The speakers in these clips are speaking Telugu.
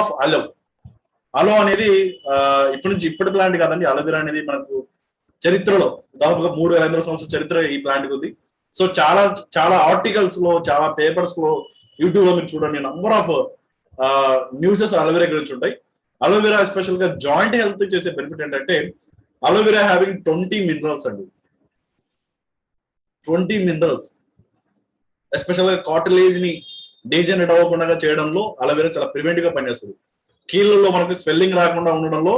ఆఫ్ అలో అలో అనేది ఇప్పటి నుంచి ఇప్పటి ప్లాంట్ కాదండి. అలోవెరా అనేది మనకు చరిత్రలో దాదాపుగా మూడు వేల ఐదు వందల సంవత్సరాల చరిత్ర ఈ ప్లాంట్ ఉంది. సో చాలా చాలా ఆర్టికల్స్లో చాలా పేపర్స్లో యూట్యూబ్లో మీరు చూడండి. నంబర్ ఆఫ్ న్యూసెస్ అలోవెరా గురించి ఉంటాయి. అలోవెరా ఎస్పెషల్గా జాయింట్ హెల్త్ చేసే బెనిఫిట్ ఏంటంటే aloe vera having twenty minerals అండి. ట్వంటీ మినరల్స్ ఎస్పెషల్గా కాటలేజ్ని డీజనరేట్ అవ్వకుండా చేయడంలో అలవేరా చాలా ప్రివెంటివ్గా పనిచేస్తుంది. కీళ్ళలో మనకి స్వెల్లింగ్ రాకుండా ఉండడంలో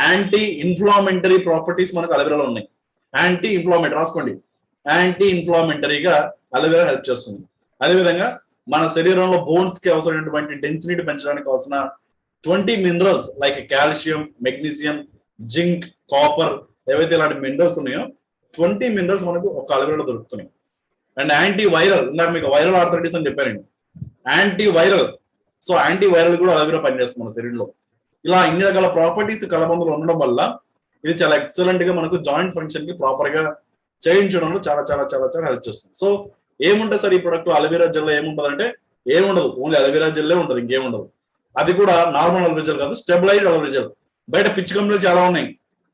యాంటీ ఇన్ఫ్లామెంటరీ ప్రాపర్టీస్ మనకు అలవేరాలో ఉన్నాయి. యాంటీ ఇన్ఫ్లామెంటరీ రాసుకోండి. యాంటీ ఇన్ఫ్లామెంటరీగా అలవేరా హెల్ప్ చేస్తుంది. అదేవిధంగా మన శరీరంలో బోన్స్కి అవసరమైనటువంటి డెన్సిటీ పెంచడానికి కావాల్సిన twenty minerals like calcium magnesium zinc copper ఏవైతే ఇలాంటి మినరల్స్ ఉన్నాయో ట్వంటీ మినరల్స్ మనకు ఒక అలవేరాలో దొరుకుతున్నాయి. అండ్ యాంటీ వైరల్ ఇందాక మీకు వైరల్ ఆర్థరైటిస్ అని చెప్పారండి. Anti viral so anti viral కూడా అలవేరా పనిచేస్తుంది మన శరీరంలో. ఇలా ఇన్ని రకాల ప్రాపర్టీస్ కలబందులు ఉండడం వల్ల ఇది చాలా ఎక్సలెంట్గా మనకు జాయింట్ ఫంక్షన్కి ప్రాపర్గా చేయించడంలో చాలా చాలా చాలా చాలా హెల్ప్ చేస్తుంది. సో ఏముంటుంది సార్ ఈ ప్రొడక్ట్ అలవీరా జెల్లో ఏముంటుంది అంటే ఏముండదు. ఓన్లీ అలవీరా జెల్లే ఉంటుంది ఇంకేముండదు. అది కూడా నార్మల్ అలవీరా జెల్ కాదు స్టెబిలైజ్డ్ అలవీరా జెల్ బయట పిచ్చి కంపెనీలు చాలా ఉన్నాయి.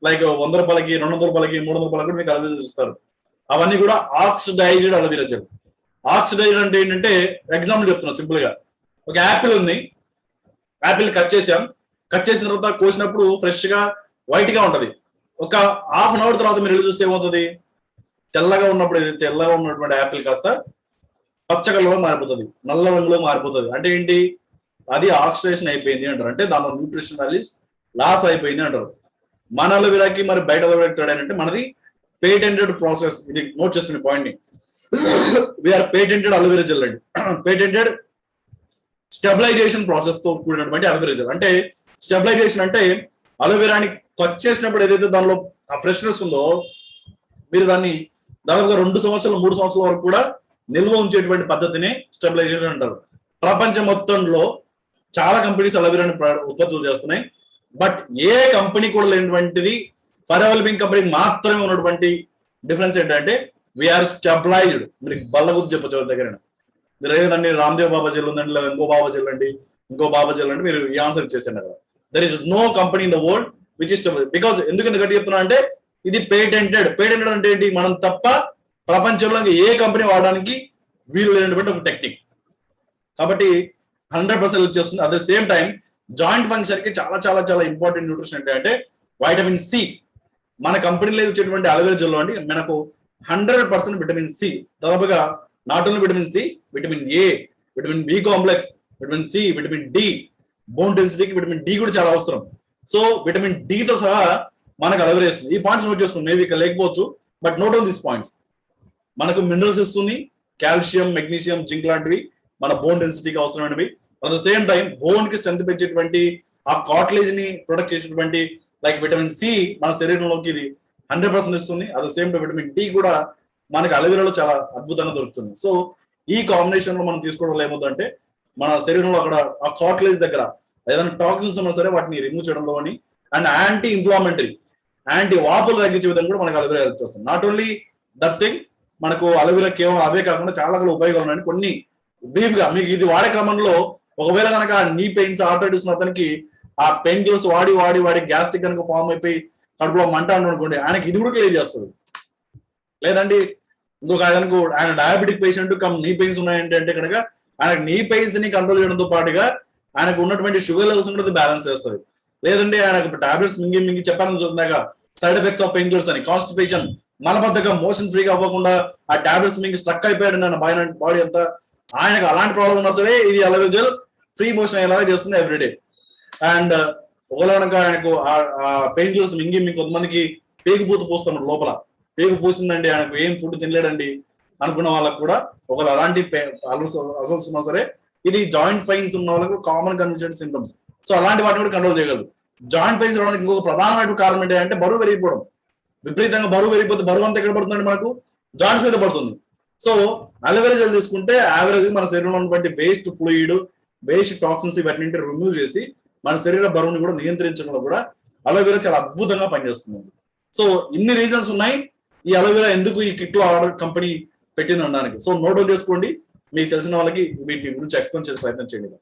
లైక్ వంద రూపాయలకి రెండు వందల రూపాయలకి మూడు వందల రూపాయలకి మీకు అలవీరా ఇస్తారు. అవన్నీ కూడా ఆక్సిడైజ్డ్ అలవీరా జెల్ ఆక్సిడైజ్డ్ అంటే ఏంటంటే ఎగ్జాంపుల్ చెప్తున్నా సింపుల్గా. ఒక యాపిల్ ఉంది. యాపిల్ కట్ చేసాం కట్ చేసిన తర్వాత కోసినప్పుడు ఫ్రెష్గా వైట్గా ఉంటది. ఒక హాఫ్ అన్ అవర్ తర్వాత మీరు వెళ్ళి చూస్తే ఏమవుతుంది? తెల్లగా ఉన్నప్పుడు ఇది తెల్లగా ఉన్నటువంటి యాపిల్ కాస్త పచ్చ కలర్లో మారిపోతుంది. నల్ల రంగులో మారిపోతుంది. అంటే ఏంటి? అది ఆక్సిడేషన్ అయిపోయింది అంటారు. అంటే దానిలో న్యూట్రిషన్ వాల్యూస్ లాస్ అయిపోయింది అంటారు. మన అలవిరాకి మరి బయట అలవిరాకి తేడా ఏంటంటే మనది పేటెంటెడ్ ప్రాసెస్ ఇది నోట్ చేసుకునే పాయింట్ని. We are patented aloe vera gel అండి. పేటెంటెడ్ స్టెబిలైజేషన్ ప్రాసెస్తో కూడినటువంటి అలోవెరా జెల్ అంటే స్టెబిలైజేషన్ అంటే అలోవెరాని కట్ చేసినప్పుడు ఏదైతే దానిలో ఆ ఫ్రెష్నెస్ ఉందో మీరు దాన్ని దాదాపుగా రెండు సంవత్సరాలు మూడు సంవత్సరాల వరకు కూడా నిల్వ ఉంచేటువంటి పద్ధతిని స్టెబిలైజేషన్ అంటారు. ప్రపంచం మొత్తంలో చాలా కంపెనీస్ అలవీరాని ఉత్పత్తులు చేస్తున్నాయి. బట్ ఏ కంపెనీ కూడా లేనటువంటిది ఫర్ ఫరెవల్బింగ్ కంపెనీకి మాత్రమే ఉన్నటువంటి డిఫరెన్స్ ఏంటంటే వీఆర్ స్టెబిలైజ్డ్ మీరు బల్ల గురించి చెప్పచ్చు ఎవరి దగ్గర మీరు ఏదండి రామ్దేవ్ బాబా జెల్ ఉందండి లేదా ఇంకో బాబా చెల్లండి అండి ఇంకో బాబా చెల్లండి అండి మీరు ఈ ఆన్సర్ చేశారు కదా. There is no company in the world which is because ఎందుకు గట్టి చెప్తున్నా అంటే ఇది పేటెంటెడ్ పేటెంటెడ్ అంటే ఏంటి? మనం తప్ప ప్రపంచంలో ఏ కంపెనీ వాడడానికి వీలు లేనటువంటి ఒక టెక్నిక్ కాబట్టి హండ్రెడ్ పర్సెంట్ హెల్ప్ చేస్తుంది. At the same time joint ఫంక్షన్కి చాలా చాలా చాలా ఇంపార్టెంట్ న్యూట్రిషన్ ఏంటంటే అంటే వైటమిన్ సి మన కంపెనీలో వచ్చేటువంటి అలవేరా జెల్లో అండి మనకు హండ్రెడ్ పర్సెంట్ విటమిన్ సి దాదాపుగా not only vitamin C vitamin A vitamin B complex vitamin C vitamin D bone డెన్సిటీకి vitamin D కూడా చాలా అవసరం. సో విటమిన్ డి తో సహా మనకు అలవేరా ఇస్తుంది ఈ పాయింట్స్ నోట్ చేసుకోండి మేబీ ఇక్కడ లేకపోవచ్చు but note on this points మనకు మినరల్స్ ఇస్తుంది కాల్షియం మెగ్నీషియం జింక్ లాంటివి మన బోన్ డెన్సిటీకి అవసరమైనవి. అట్ ద సేమ్ టైం బోన్కి స్ట్రెంత్ పెంచేటువంటి ఆ కాట్లేజ్ని ప్రొడక్ట్ చేసేటువంటి లైక్ విటమిన్ సి మన శరీరంలోకి ఇది హండ్రెడ్ పర్సెంట్ ఇస్తుంది. At the same time vitamin D కూడా మనకి అలవీరలో చాలా అద్భుతంగా దొరుకుతుంది. సో ఈ కాంబినేషన్లో మనం తీసుకోవడం ఏమవుతుందంటే మన శరీరంలో అక్కడ ఆ కాట్లేజ్ దగ్గర ఏదైనా టాక్సిన్స్ ఉన్నా సరే వాటిని రిమూవ్ చేయడంలో అని అండ్ యాంటీ ఇన్ఫ్లామెంటరీ యాంటీ వాపులు తగ్గించే విధంగా కూడా మనకు అలవీరా హెల్ప్ చేస్తుంది. నాట్ ఓన్లీ దట్ థింగ్ మనకు అలవీరా కేవలం అవే కాకుండా చాలా రకాల ఉపయోగాలు ఉన్నాయి. కొన్ని బ్రీఫ్గా మీకు ఇది వాడే క్రమంలో ఒకవేళ కనుక నీ పెయిన్స్ ఆర్థరైటిస్ అతనికి ఆ పెయిన్ కిల్లర్స్ వాడి వాడి వాడి గ్యాస్ట్రిక్ కనుక ఫామ్ అయిపోయి కడుపులో మంట అనుకోండి ఆయనకి ఇది కూడా క్లియర్ చేస్తుంది. లేదండి ఇంకొక ఆయనకు ఆయన diabetic patient cum knee pains ఉన్నాయంటే అంటే కనుక ఆయనకు నీ పెయిన్స్ని కంట్రోల్ చేయడంతో పాటుగా ఆయనకు ఉన్నటువంటి షుగర్ లెవెల్స్ కూడా బ్యాలెన్స్ చేస్తుంది. లేదంటే ఆయనకు టాబ్లెట్స్ మింగి మింగి చెప్పాలని చూద్దాక side effects of pain killers అని కాన్స్టిపేషన్ మలబద్ధకం మోషన్ ఫ్రీగా అవ్వకుండా ఆ టాబ్లెట్స్ మింగి స్ట్రక్ అయిపోయాడు నా బాడీ బాడీ అంతా. ఆయనకు అలాంటి ప్రాబ్లం ఉన్నా సరే ఇది అలవే ఫ్రీ మోషన్ అయ్యేలాగా చేస్తుంది ఎవ్రీడే అండ్ ఒకవేళ ఆయనకు ఆ పెయిన్ కిల్లర్స్ మింగి మీకు కొంతమందికి పేగు పూత పోస్తున్నాడు లోపల. పేగు పూసిందండి ఆయనకు ఏం ఫుడ్ తినలేడండి అనుకున్న వాళ్ళకు కూడా ఒకవేళ అలాంటి అసల్స్ ఉన్నా సరే ఇది జాయింట్ పెయిన్స్ ఉన్న వాళ్ళకు కామన్ కనిపించే సింటమ్స్. సో అలాంటి వాటిని కూడా కంట్రోల్ చేయగలరు. జాయింట్ పెయిన్స్ రావడానికి ఇంకొక ప్రధానమైన కారణం ఏంటంటే బరువు పెరిగిపోవడం. విపరీతంగా బరువు పెరిగిపోతే బరువు అంతా ఎక్కడ పడుతుందండి మనకు? జాయింట్స్ మీద పడుతుంది. సో అలోవెరా జెల్ తీసుకుంటే యావరేజ్ మన శరీరంలో ఉన్నటువంటి వేస్ట్ ఫ్లూయిడ్ వేస్ట్ టాక్సిన్స్ ఇవన్నీ రిమూవ్ చేసి మన శరీర బరువుని కూడా నియంత్రించడంలో కూడా అలోవెరా చాలా అద్భుతంగా పనిచేస్తుంది. సో ఇన్ని రీజన్స్ ఉన్నాయి. ఈ అలోవెరా ఎందుకు ఈ కిట్ ఆర్డర్ కంపెనీ పెట్టింది అనడానికి? సో నోట్ డౌన్ చేసుకోండి. మీకు తెలిసిన వాళ్ళకి వీటి గురించి ఎక్స్ప్లెయిన్ చేసే ప్రయత్నం చేయండి.